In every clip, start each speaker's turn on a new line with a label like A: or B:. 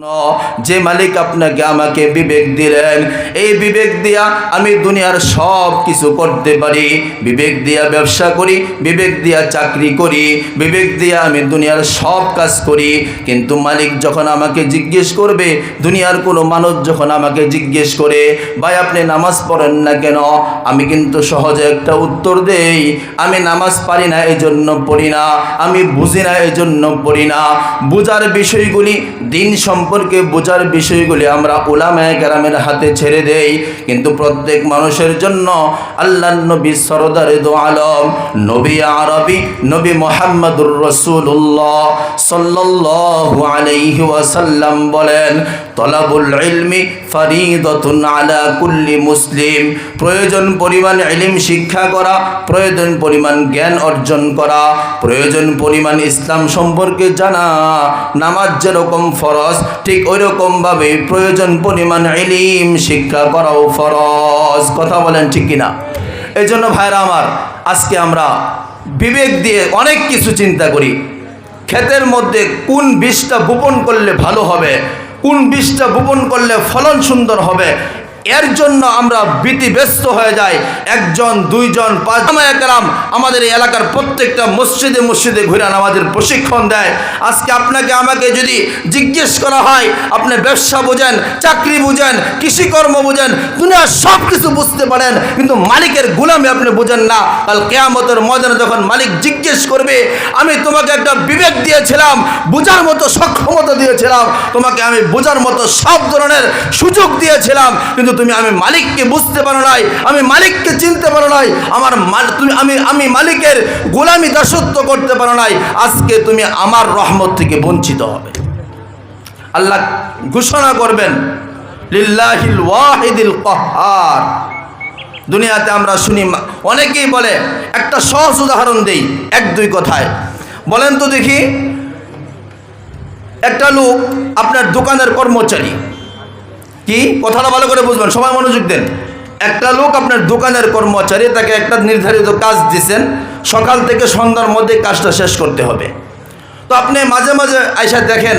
A: 哦。যে মালিক আপনাকে আমাকে বিবেক দিলেন, এই বিবেক দিয়া আমি দুনিয়ার সব কিছু করতে পারি। বিবেক দিয়া ব্যবসা করি, বিবেক দিয়া চাকরি করি, বিবেক দিয়া আমি দুনিয়ার সব কাজ করি। কিন্তু মালিক যখন আমাকে জিজ্ঞেস করবে, দুনিয়ার কোনো মানুষ যখন আমাকে জিজ্ঞেস করে, ভাই, আপনি নামাজ পড়েন না কেন? আমি কিন্তু সহজে একটা উত্তর দেই, আমি নামাজ পারি না এই জন্য পড়ি না। আমি বুঝি না এই জন্য পড়ি না। বুঝার বিষয়গুলি দিন সম্পর্কে বোঝার বিষয়গুলি আমরা ওলামায় গ্রামের হাতে ছেড়ে দেই। কিন্তু প্রত্যেক মানুষের জন্য আল্লাহ নবী সরদার দো আলম, নবী আরবি, নবী মোহাম্মদুর রসুল্লাহ সাল্লাল্লাহু আলাইহি ওয়াসাল্লাম বলেন, তলাবুল ইলমি ফারিদতুন আলা কুল্লি মুসলিম। প্রয়োজন পরিমাণ ইলিম শিক্ষা করা, প্রয়োজন পরিমাণ জ্ঞান অর্জন করা, প্রয়োজন পরিমাণ ইসলাম সম্পর্কে জানা, নামাজ যেরকম ফরজ, ঠিক ওই রকমভাবে প্রয়োজন, পরিমাণ এলিম শিক্ষা করাও ফরজ। কথা বলেন ঠিক কিনা? এই জন্য ভাইরা আমার, আজকে আমরা বিবেক দিয়ে অনেক কিছু চিন্তা করি। ক্ষেতের মধ্যে কোন বীজটা বপন করলে ভালো হবে, কোন বীজটা বপন করলে ফলন সুন্দর হবে এর জন্য আমরা ব্যস্ত হয়ে যাই। একজন, দুইজন, পাঁচ একরাম আমাদের এই এলাকার প্রত্যেকটা মসজিদে মসজিদে ঘুরে আমাদের প্রশিক্ষণ দেয়। আজকে আপনাকে, আমাকে যদি জিজ্ঞেস করা হয়, আপনি ব্যবসা বোঝেন, চাকরি বুঝেন, কৃষিকর্ম বুঝেন, দুনিয়ার সব কিছু বুঝতে পারেন, কিন্তু মালিকের গুলামে আপনি বুঝেন না। কাল কেয়ামতের ময়দানে যখন মালিক জিজ্ঞেস করবে, আমি তোমাকে একটা বিবেক দিয়েছিলাম, বোঝার মতো সক্ষমতা দিয়েছিলাম, তোমাকে আমি বোঝার মতো সব ধরনের সুযোগ দিয়েছিলাম, কিন্তু তুমি আমি মালিককে বুঝতে পারো নাই, আমি মালিককে চিনতে পারো নাই, আমার তুমি আমি আমি মালিকের গোলামি দাসত্ব করতে পারো নাই, আজকে তুমি আমার রহমত থেকে বঞ্চিত হবে। আল্লাহ ঘোষণা করবেন, লিল্লাহিল কহার। দুনিয়াতে আমরা শুনি অনেকেই বলে, একটা সহজ উদাহরণ দেই, এক দুই কথায়। বলেন তো দেখি, একটা লোক আপনার দোকানের কর্মচারী। কি? কথাটা ভালো করে বুঝবেন, সবাই মনোযোগ দেন। একটা লোক আপনার দোকানের কর্মচারী, তাকে একটা নির্ধারিত কাজ দিছেন, সকাল থেকে সন্ধ্যার মধ্যে কাজটা শেষ করতে হবে। তো আপনি মাঝে মাঝে আইসা দেখেন,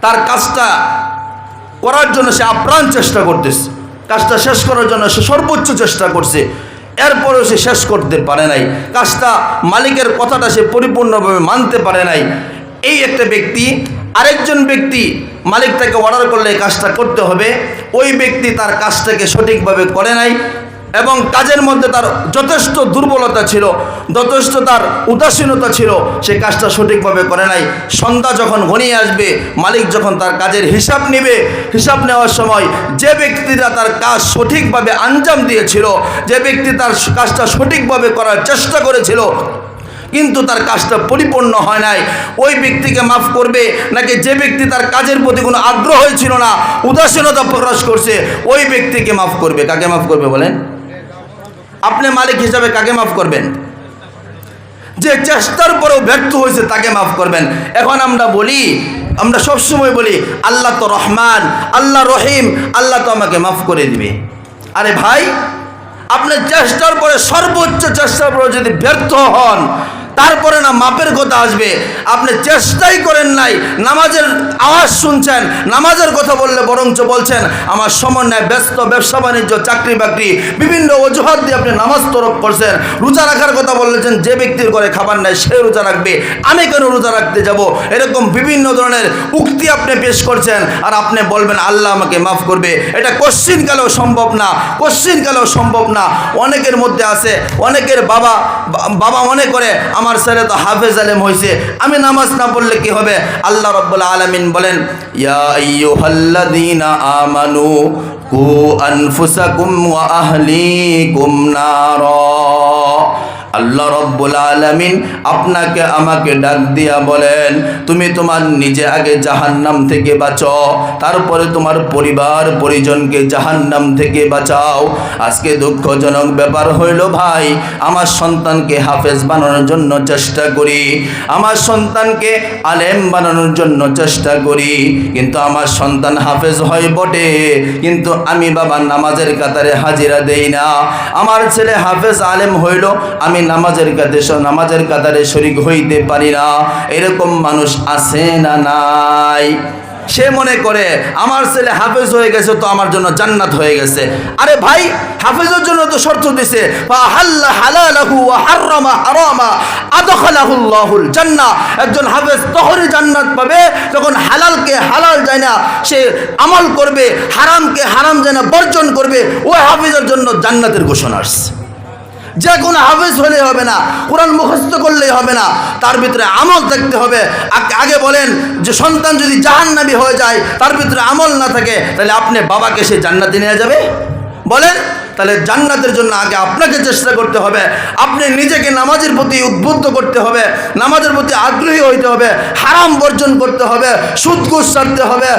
A: তার কাজটা করার জন্য সে আপ্রাণ চেষ্টা করতেছে। কাজটা শেষ করার জন্য সে সর্বোচ্চ চেষ্টা করছে। এরপরেও সে শেষ করতে পারে নাই। কাজটা মালিকের কথাটা সে পরিপূর্ণভাবে মানতে পারে নাই। এই একটা ব্যক্তি, আরেকজন ব্যক্তি মালিক তাকে অর্ডার করলে কাজটা করতে হবে। ওই ব্যক্তি তার কাজটাকে সঠিকভাবে করে নাই এবং কাজের মধ্যে তার যথেষ্ট দুর্বলতা ছিল, যথেষ্ট তার উদাসীনতা ছিল, সে কাজটা সঠিকভাবে করে নাই। সন্ধ্যা যখন ঘনিয়ে আসবে, মালিক যখন তার কাজের হিসাব নেবে, হিসাব নেওয়ার সময় যে ব্যক্তিরা তার কাজ সঠিকভাবে আঞ্জাম দিয়েছিল, যে ব্যক্তি তার কাজটা সঠিকভাবে করার চেষ্টা করেছিল কিন্তু তার কাজটা পরিপূর্ণ হয় নাই। ওই ব্যক্তিকে মাফ করবে নাকি যে ব্যক্তি তার কাজের প্রতি কোনো আগ্রহই ছিল না, উদাসীনতা প্রকাশ করছে, ওই ব্যক্তিকে মাফ করবে। কাকে মাফ করবে বলেন? আপনি মালিক হিসাবে কাকে মাফ করবেন? যে চেষ্টার পরেও ব্যর্থ হয়েছে তাকে মাফ করবেন। এখন আমরা বলি, আমরা সবসময় বলি, আল্লাহ তো রহমান, আল্লাহ রহিম, আল্লাহ তো আমাকে মাফ করে দিবে। আরে ভাই আপনার চেষ্টার পরে সর্বোচ্চ চেষ্টার পরে যদি ব্যর্থ হন তারপরে না মাপের কথা আসবে। আপনি চেষ্টাই করেন নাই, নামাজের আওয়াজ শুনছেন, নামাজের কথা বললে বরঞ্চ বলছেন, আমার সমন্বয়, ব্যস্ত ব্যবসা বাণিজ্য, চাকরি বাকরি, বিভিন্ন অজুহাত দিয়ে আপনি নামাজ তরক করছেন, রোজা রাখার কথা বলেছেন, যে ব্যক্তির করে খাবার নাই সে রোজা রাখবে, আমি কেন রোজা রাখতে যাব? এরকম বিভিন্ন ধরনের উক্তি আপনি পেশ করছেন আর আপনি বলবেন, আল্লাহ আমাকে মাফ করবে। এটা কোশ্চিন কালেও সম্ভব না, কোশ্চিন কালেও সম্ভব না। অনেকের মধ্যে আছে, অনেকের বাবা বাবা মনে করে আমার ছেলে তো হাফেজ আলেম হয়েছে আমি নামাজ না পড়লে কি হবে? আল্লাহ রব্বুল আলমিন বলেন, ইয়া আমানু কু আনফুসাকুম ওয়া আহলিকুম নারা। আল্লাহ রব্বুল আলমিন আপনাকে আমাকে ডাক দিয়া বলেন, তুমি তোমার নিজে আগে জাহান্নাম থেকে বাঁচো, তারপরে তোমার পরিবার পরিজনকে জাহান্নাম থেকে বাঁচাও। আজকে দুঃখজনক ব্যাপার হইল ভাই, আমার সন্তানকে হাফেজ বানানোর জন্য চেষ্টা করি, আমার সন্তানকে আলেম বানানোর জন্য চেষ্টা করি, কিন্তু আমার সন্তান হাফেজ হয় বটে, কিন্তু আমি বাবা নামাজের কাতারে হাজিরা দেই না। আমার ছেলে হাফেজ আলেম হইল, আমি নামাজের কাতে নামাজের কাতারে শরিক হইতে পারি না। এরকম মানুষ আছে না নাই? সে মনে করে, আমার ছেলে হাফেজ হয়ে গেছে তো আমার জন্য জান্নাত হয়ে গেছে। আরে ভাই, হাফেজের জন্য তো শর্ত দিছে একজন হাফেজ তখনই জান্নাত পাবে যখন হালালকে হালাল যায় না, সে আমল করবে, হারামকে হারাম যায় না বর্জন করবে, ওই হাফেজের জন্য জান্নাতের ঘোষণা আসছে। যে কোনো হাফেজ হলে হবে না, কোরআন মুখস্থ করলেই হবে না। তার ভিতরে আমল থাকতে হবে। আগে বলেন যে সন্তান যদি জাহান্নাবি হয়ে যায়, তার ভিতরে আমল না থাকে, তাহলে আপনি বাবাকে সে জান্নাতি নিয়ে যাবে? বলেন তাহলে জান্নাতের জন্য আগে আপনাকে চেষ্টা করতে হবে। আপনি নিজেকে নামাজের প্রতি উদ্বুদ্ধ করতে হবে, নামাজের প্রতি আগ্রহী হইতে হবে, হারাম বর্জন করতে হবে সুদ ঘুষ ছাড়তে হবে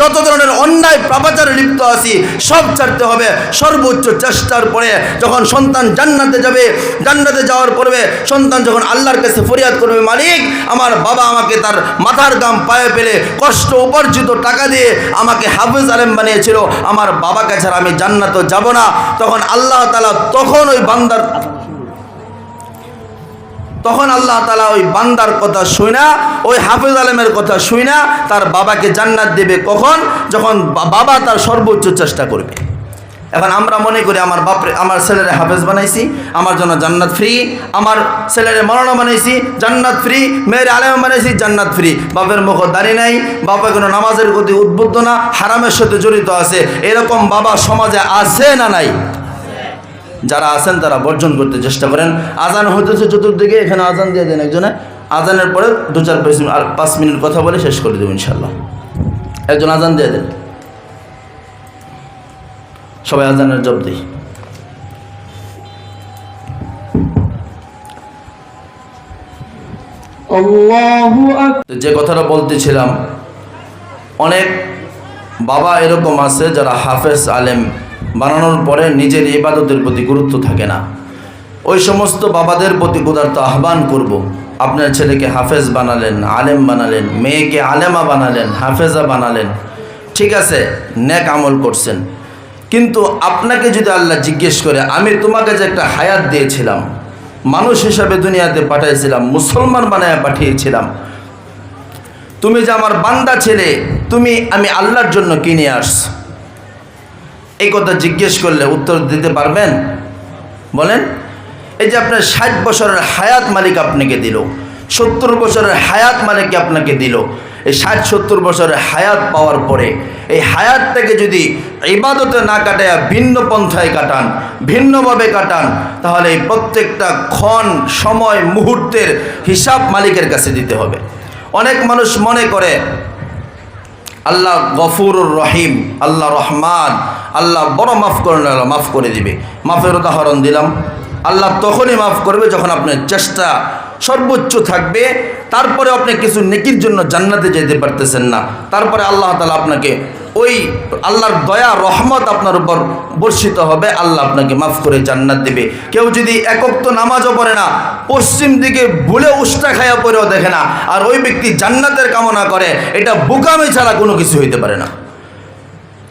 A: যত ধরনের অন্যায় পাপাচারে লিপ্ত আছি, সব ছাড়তে হবে। সর্বোচ্চ চেষ্টার পরে যখন সন্তান জান্নাতে যাবে, জান্নাতে যাওয়ার পরে সন্তান যখন আল্লাহর কাছে ফরিয়াদ করবে, মালিক, আমার বাবা আমাকে তার মাথার গাম পায়ে পেলে কষ্ট উপার্জিত টাকা দিয়ে আমাকে হাফেজ আলেম বানিয়েছিল। আমার বাবাকে ছাড়া আমি জান্নাতও যাব না। তখন আল্লাহ তালা তখন ওই বান্দার তখন আল্লাহ তালা ওই বান্দার কথা শুই না ওই হাফিজ আলমের কথা শুই না তার বাবাকে জান্নাত দেবে কখন? যখন বাবা তার সর্বোচ্চ চেষ্টা করবে। এখন আমরা মনে করি আমার বাপরে, আমার ছেলেরে হাফেজ বানাইছি, আমার জন্য জান্নাত ফ্রি আমার ছেলেরে মরণা বানাইছি, জান্নাত ফ্রি মেয়ের আলেম বানাইছি, জান্নাত ফ্রি বাপের মুখ দাঁড়িয়ে নাই বাবা কোনো নামাজের প্রতি উদ্বুদ্ধ না, হারামের সাথে জড়িত আছে। এরকম বাবা সমাজে আছে না নাই? যারা আছেন তারা বর্জন করতে চেষ্টা করেন। আজান হইতেছে চতুর্দিকে, এখানে আজান দিয়ে দেন একজনে। আজানের পরে দু চার পাঁচ মিনিট কথা বলে শেষ করে দেবো ইনশাল্লাহ একজন আজান দিয়ে দেন। সবাই আজানের জব দিই। যে কথাটা বলতেছিলাম অনেক বাবা এরকম আছে যারা হাফেজ আলেম বানানোর পরে নিজের ইবাদতের প্রতি গুরুত্ব থাকে না। ওই সমস্ত বাবাদের প্রতি উদার্ত আহ্বান করব। আপনার ছেলেকে হাফেজ বানালেন আলেম বানালেন মেয়েকে আলেমা বানালেন হাফেজা বানালেন ঠিক আছে নেক আমল করছেন। কিন্তু আপনাকে যদি আল্লাহ জিজ্ঞেস করে, আমি তোমাকে যে একটা হায়াত দিয়েছিলাম, মানুষ হিসাবে দুনিয়াতে পাঠিয়েছিলাম মুসলমান বানায় পাঠিয়েছিলাম, তুমি যে আমার বান্দা ছেলে, তুমি, আমি আল্লাহর জন্য কিনে আস এই কথা জিজ্ঞেস করলে উত্তর দিতে পারবেন? বলেন, এই যে আপনার ষাট বছরের হায়াত মালিক আপনাকে দিল, সত্তর বছরের হায়াত মালিক আপনাকে দিল এই ষাট, সত্তর বছরের হায়াত পাওয়ার পরে, এই হায়াতটাকে যদি ইবাদতে না কাটায়া ভিন্ন পন্থায় কাটান, ভিন্নভাবে কাটান, তাহলে এই প্রত্যেকটা ক্ষণ, সময়, মুহূর্তের হিসাব মালিকের কাছে দিতে হবে। অনেক মানুষ মনে করে, আল্লাহ গফুরুর রহিম, আল্লাহ রহমান, আল্লাহ বড় মাফ করে না মাফ করে দিবে। মাফের উদাহরণ দিলাম। আল্লাহ তখনই মাফ করবে যখন আপনার চেষ্টা সর্বোচ্চ থাকবে। তারপরে আপনি কিছু নেকির জন্য জান্নাতে যেতে পারতেছেন না। তারপরে আল্লাহ তালা আপনাকে ওই আল্লাহর দয়া, রহমত আপনার উপর বর্ষিত হবে। আল্লাহ আপনাকে মাফ করে জান্নাত দেবে। কেউ যদি একক তো নামাজও পড়ে না, পশ্চিম দিকে ভুলে উষ্টা খায়া পরেও দেখে না, আর ওই ব্যক্তি জান্নাতের কামনা করে, এটা বোকামি ছাড়া কোনো কিছু হইতে পারে না।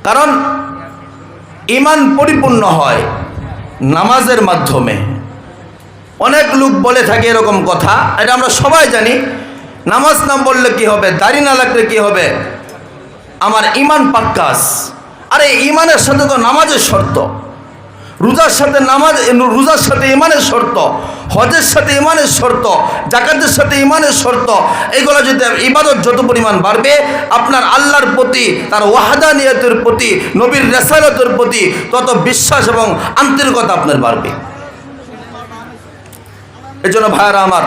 A: কারণ ইমান পরিপূর্ণ হয় নামাজের মাধ্যমে। অনেক লোক বলে থাকে এরকম কথা, এটা আমরা সবাই জানি। নামাজ না পড়লে কি হবে? দাড়ি না লাগলে কি হবে? আমার ইমান পাক্কাস। আরে ইমানের সাথে তো নামাজের শর্ত। রোজার সাথে নামাজ, রোজার সাথে ইমানের শর্ত। হজের সাথে ইমানের শর্ত। জাকাতের সাথে ইমানের শর্ত। এগুলো যদি ইবাদত যত পরিমাণ বাড়বে, আপনার আল্লাহর প্রতি, তার ওয়াহাদানিয়তের প্রতি, নবীর রেসালতের প্রতি তত বিশ্বাস এবং আন্তরিকতা আপনার বাড়বে। এজন্য ভাইয়ারা আমার,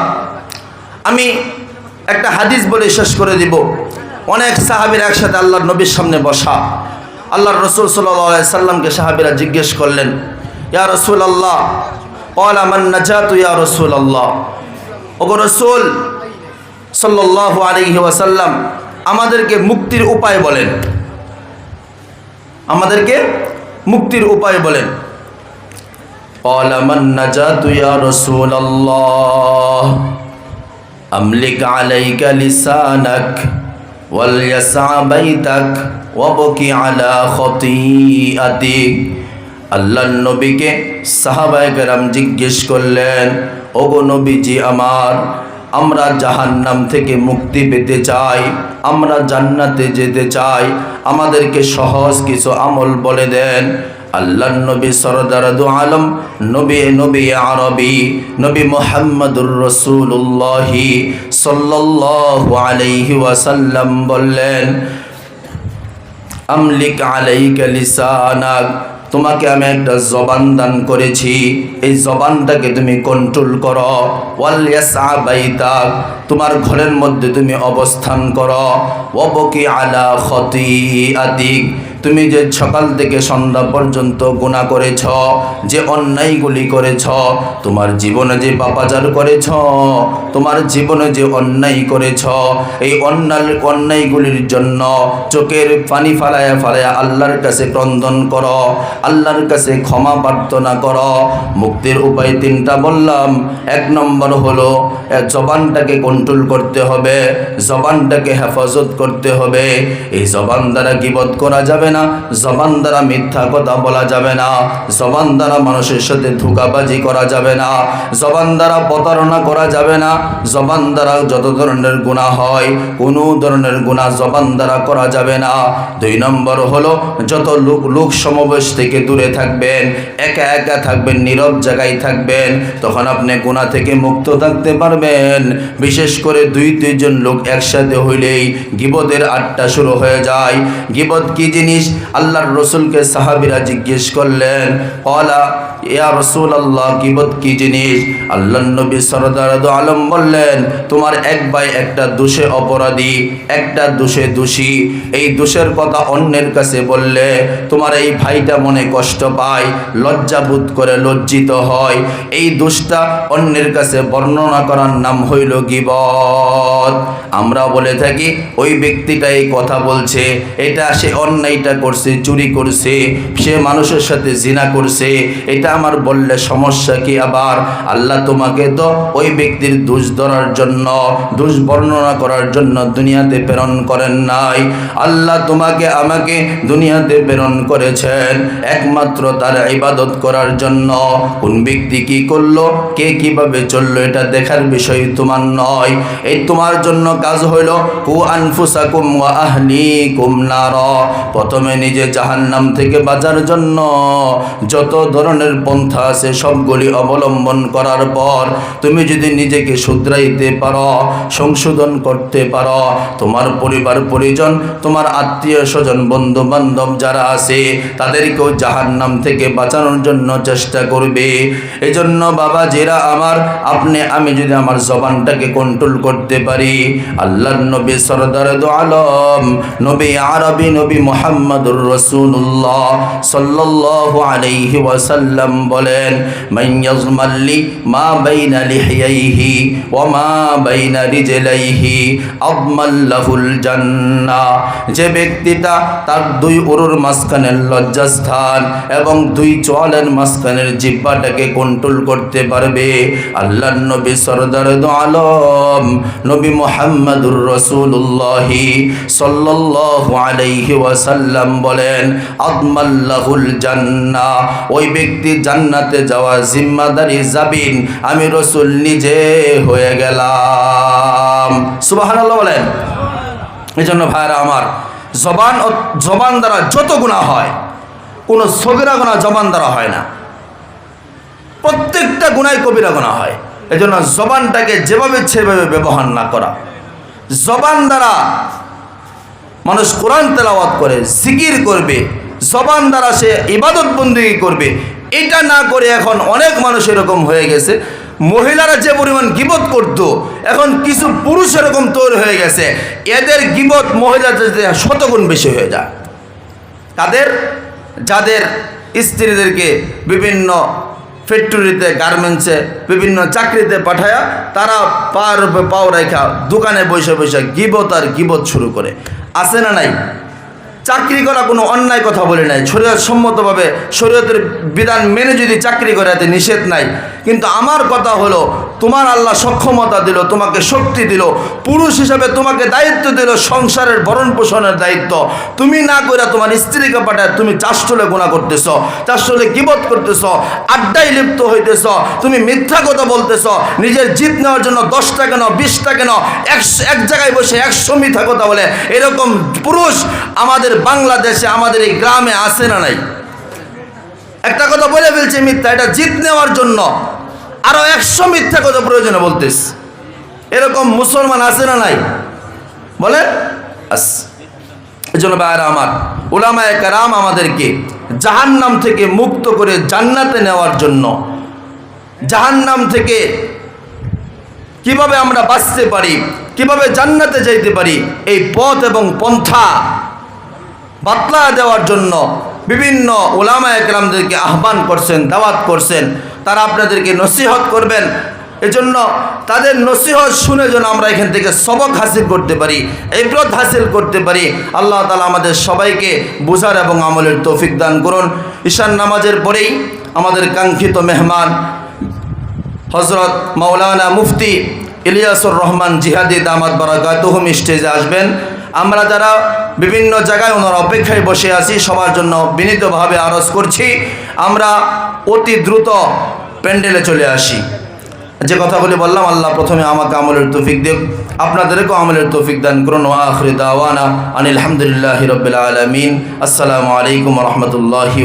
A: আমি একটা হাদিস বলে শেষ করে দিব। অনেক সাহাবির একসাথে আল্লাহর নবীর সামনে বসা। আল্লাহর রসুল সাল্লাহ সাল্লামকে সাহাবিরা জিজ্ঞেস করলেন, ইয়া রসুল আল্লাহ ইয়া রসুল আল্লাহ ওগো রসুল সাল্লাহ আলহি আমাদেরকে মুক্তির উপায় বলেন। আমাদেরকে মুক্তির উপায় বলেন। قال من نجات يا رسول الله أملك عليك لسانك وليسع بيتك وبكي على خطيئتك আল্লাহ নবীকে সাহাবায়ে কেরাম জিজ্ঞেস করলেন ওগো নবীজি আমার আমরা জাহান্নাম থেকে মুক্তি পেতে চাই আমরা জান্নাতে যেতে চাই আমাদেরকে সহজ কিছু আমল বলে দেন আল্লাহ নবী সরদার দু আলম, নবী নবী আরবি, নবী মোহাম্মদুর রসুল্লাহি সাল্লাল্লাহু আলাইহি ওয়াসাল্লাম বললেন, আমলিক আলাইকা লিসানাক, তোমাকে আমি একটা জবান দান করেছি। এই জবানটাকে তুমি কন্ট্রোল করো। ওয়াল ইয়াসআ বাইতাক তোমার ঘরের মধ্যে তুমি অবস্থান করো। ওয়াবকি আলা খতিআতিক তুমি যে সকাল থেকে সন্ধ্যা পর্যন্ত গুণা করেছ, যে অন্যায়গুলি করেছ, তোমার জীবনে যে পাপাচার করেছ, তোমার জীবনে যে অন্যায় করেছ, এই অন্যায় অন্যায়গুলির জন্য চোখের পানি ফালায়া ফালায়া আল্লাহর কাছে ক্রন্দন করো, আল্লাহর কাছে ক্ষমা প্রার্থনা করো। মুক্তির উপায় তিনটা বললাম। এক নম্বর হলো জবানটাকে কন্ট্রোল করতে হবে, জবানটাকে হেফাজত করতে হবে। এই জবান দ্বারা গিবত করা যাবে না। জবান দ্বারা মিথ্যা কথা বলা যাবে না, জবান দ্বারা মানুষের সাথে ধোকাবাজি করা যাবে না, জবান দ্বারা প্রতারণা করা যাবে না, জবান দ্বারা যত ধরনের গুণা হয়, কোনো ধরনের গুণা জবান দ্বারা করা যাবে না। দুই নম্বর হলো, যত লোক লোক সমাবেশ থেকে দূরে থাকবেন, একা একা থাকবেন, নীরব জায়গায় থাকবেন, তখন আপনি গুণা থেকে মুক্ত থাকতে পারবেন। বিশেষ করে দুই, দুইজন লোক একসাথে হইলেই গিবদের আড্ডা শুরু হয়ে যায়। গিবদ কি জিনিস? আল্লাহর রসুলকে সাহাবিরা জিজ্ঞেস করলেন, কলা, ইয়া রসুল আল্লাহ গিবত কি জিনিস? আল্লাহ নবী সরদার আলম বললেন, তোমার এক ভাই একটা দোষে অপরাধী, একটা দোষে দোষী। এই দোষের কথা অন্যের কাছে বললে, তোমার এই ভাইটা মনে কষ্ট পায় লজ্জাবোধ করে লজ্জিত হয়। এই দোষটা অন্যের কাছে বর্ণনা করার নাম হইল গিবত। আমরা বলে থাকি, ওই ব্যক্তিটা এই কথা বলছে, এটা সে অন্যায়টা করছে, চুরি করছে, সে মানুষের সাথে জিনা করছে, এটা আমার বললে সমস্যা কি আবার? আল্লাহ তোমাকে তো ওই ব্যক্তির দোষ ধরার জন্য, দোষ বর্ণনা করার জন্য দুনিয়াতে প্রেরণ করেন নাই। আল্লাহ তোমাকে আমাকে দুনিয়াতে প্রেরণ করেছেন, একমাত্র তার ইবাদত করার জন্য। কোন ব্যক্তি কি করল, কে কীভাবে চলল, এটা দেখার বিষয় তোমার নয়। এই তোমার জন্য কাজ হইল, কু আনফুসাকুম ওয়া আহলিকুম নার। প্রথমে নিজে জাহান্নাম থেকে বাঁচার জন্য যত ধরনের পন্থা আছে সবগুলি অবলম্বন করার পর তুমি যদি নিজেকে শুধরাইতে পারো, সংশোধন করতে পারো, তোমার পরিবার পরিজন, তোমার আত্মীয় স্বজন বন্ধু বান্ধব যারা আছে, তাদেরকেও জাহান্নাম থেকে বাঁচানোর জন্য চেষ্টা করবে। এজন্য বাবা যেরা আমার, আপনি, আমি যদি আমার জবানটাকে কন্ট্রোল করতে পারি আল্লাহ নবী সরদার আলম, নবী আরবি নবী মোহাম্মদুর রসুল্লাহ সাল্লাল্লাহু আলাইহি ওয়াসাল্লাম বলেন, মান ইয়াজমাল্লি মা বাইনা লিহিয়াইহি ওয়া মা বাইনা রিজলাইহি আদমাল্লাহুল জান্নাহ। যে ব্যক্তিটা তার দুই উরুর মাঝখানের লজ্জাস্থান এবং দুই চোয়ালের মাঝখানের জিব্বাটাকে কন্ট্রোল করতে পারবে। আল্লাহ নবী সরদার আলম, নবী মোহাম্মদুর রসুল্লাহি সাল্লাল্লাহু আলাইহি ওয়াসাল্লাম বলেন, আদমাল্লাহুল জান্না ওই ব্যক্তি জান্নাতে যাওয়া জিম্মাদারি যাবিন আমি রসুল নিজে হয়ে গেলাম। সুবহানাল্লাহ বলেন। এই জন্য ভাইরা আমার, জবান জবান দ্বারা যত গুণা হয়, কোনো সগিরা গোনা জবান দ্বারা হয় না। প্রত্যেকটা গুণাই কবিরা গোনা হয়। এই জন্য জবানটাকে যেভাবে সেভাবে ব্যবহার না করা। জবান দ্বারা মানুষ কোরআন তেলাওয়াত করে, জিকির করবে, জবান দ্বারা সে ইবাদত বন্দী করবে, এটা না করে এখন অনেক মানুষ এরকম হয়ে গেছে। মহিলারা যে পরিমাণ গিবত করত, এখন কিছু পুরুষ এরকম তৈরি হয়ে গেছে। এদের গিবত মহিলাদের শতগুণ বেশি হয়ে যায়। তাদের, যাদের স্ত্রীদেরকে বিভিন্ন ফ্যাক্টরিতে গার্মেন্টসে বিভিন্ন চাকরিতে পাঠায়া তারা পার পাও রেখা দোকানে বসে বসে গিবত আর গিবত শুরু করে। আছে না নাই? চাকরি করা কোনো অন্যায় কথা বলে নাই। শরীয়ত সম্মতভাবে শরীয়তের বিধান মেনে যদি চাকরি করে এতে নিষেধ নাই কিন্তু আমার কথা হলো, তোমার আল্লাহ সক্ষমতা দিল, তোমাকে শক্তি দিল, পুরুষ হিসাবে তোমাকে দায়িত্ব দিল সংসারের ভরণ পোষণের দায়িত্ব। তুমি না করে তোমার স্ত্রীকে পাঠায়, তুমি চাষটলে গুণা করতেছ, চাষটলে কিবত করতেছ, আড্ডায় লিপ্ত হইতেছ, তুমি মিথ্যা কথা বলতেছ, নিজের জিত নেওয়ার জন্য দশটা কেন, বিশটা কেন একশো এক জায়গায় বসে একশো মিথ্যা কথা বলে, এরকম পুরুষ আমাদের বাংলাদেশে, আমাদের এই গ্রামে আসে না নাই? একটা কথা বলে ফেলছে মিথ্যা, এটা জিত নেওয়ার জন্য। আরও একশো মিথ্যা কথা প্রয়োজনে বলতেস এরকম মুসলমান আছে না নাই? বলে? আস এই জন্য বাইরা আমার ওলামায় কারাম আমাদেরকে জাহান্নাম থেকে মুক্ত করে জান্নাতে নেওয়ার জন্য জাহান্নাম থেকে কীভাবে আমরা বাঁচতে পারি, কীভাবে জান্নাতে যাইতে পারি, এই পথ এবং পন্থা বাতলা দেওয়ার জন্য বিভিন্ন ওলামা একরামদেরকে আহ্বান করছেন, দাওয়াত করছেন। তারা আপনাদেরকে নসিহত করবেন। এজন্য তাদের নসিহত শুনে যেন আমরা এখান থেকে সবক হাসিল করতে পারি ইব্রত হাসিল করতে পারি। আল্লাহ তালা আমাদের সবাইকে বোঝার এবং আমলের তৌফিক দান করুন। ঈশান নামাজের পরেই আমাদের কাঙ্ক্ষিত মেহমান হজরত মাওলানা মুফতি ইলিয়াসুর রহমান জিহাদি দামাত বারাকাতুহুম স্টেজে আসবেন। আমরা যারা বিভিন্ন জায়গায় ওনার অপেক্ষায় বসে আছি, সবার জন্য বিনীতভাবে আরজ করছি, আমরা অতি দ্রুত প্যান্ডেলে চলে আসি। যে কথাগুলি বললাম, আল্লাহ প্রথমে আমাকে আমলের তৌফিক দেব আপনাদেরকেও আমলের তৌফিক দান করুন। আখরি দাওয়ানা আনিল হামদুলিল্লাহি রবিল আলমিন। আসসালামু আলাইকুম রহমতুল্লাহি